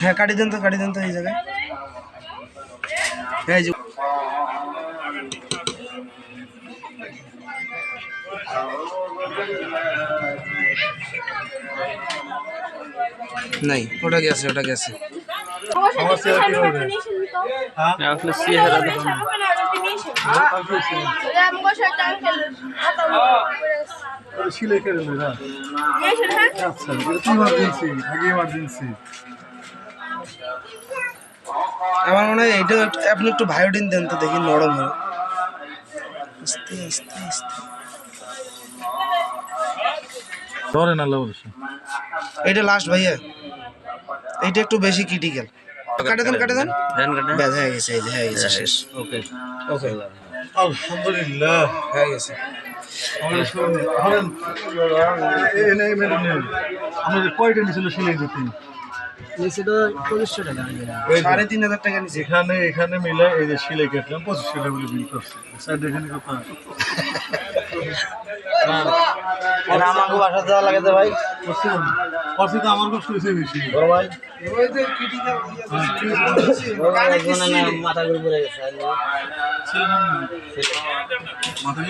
হ্যাঁ কাটি দেন তো কাটি দেন তো এই জায়গায়। হ্যাঁ যে নাই ওটা গেছে ওটা গেছে। সিলাই করে না আচ্ছা ইমার্জেন্সি আগে ইমার্জেন্সি আমার মনে হয় এইটা আপনি একটু ভায়োডিন দেন তো দেখি নরম হয় আস্তে আস্তে আস্তে ধরে না এইটা লাস্ট ভাইয়া এইটা একটু বেশি ক্রিটিক্যাল কাটে দেন কাটে দেন ব্যাস হয়ে গেছে এই যে হয়ে গেছে শেষ ওকে ওকে আলহামদুলিল্লাহ হয়ে গেছে মেনে আমাদের কয়টা নিছিল সাড়ে তিন হাজার টাকা নিচে। এখানে এখানে মিলে এই যে সিলাই কাটলাম পঁচিশশো টাকা বলে বিল করছে। স্যার এখানে কথা আমাকে বাসা দেওয়া লাগে তো ভাই। করছি তো আমার কষ্ট হয়েছে বেশি। ভাই। ওই যে ক্রিটিক্যাল মাথা ঘুরে পড়ে গেছে। মাথা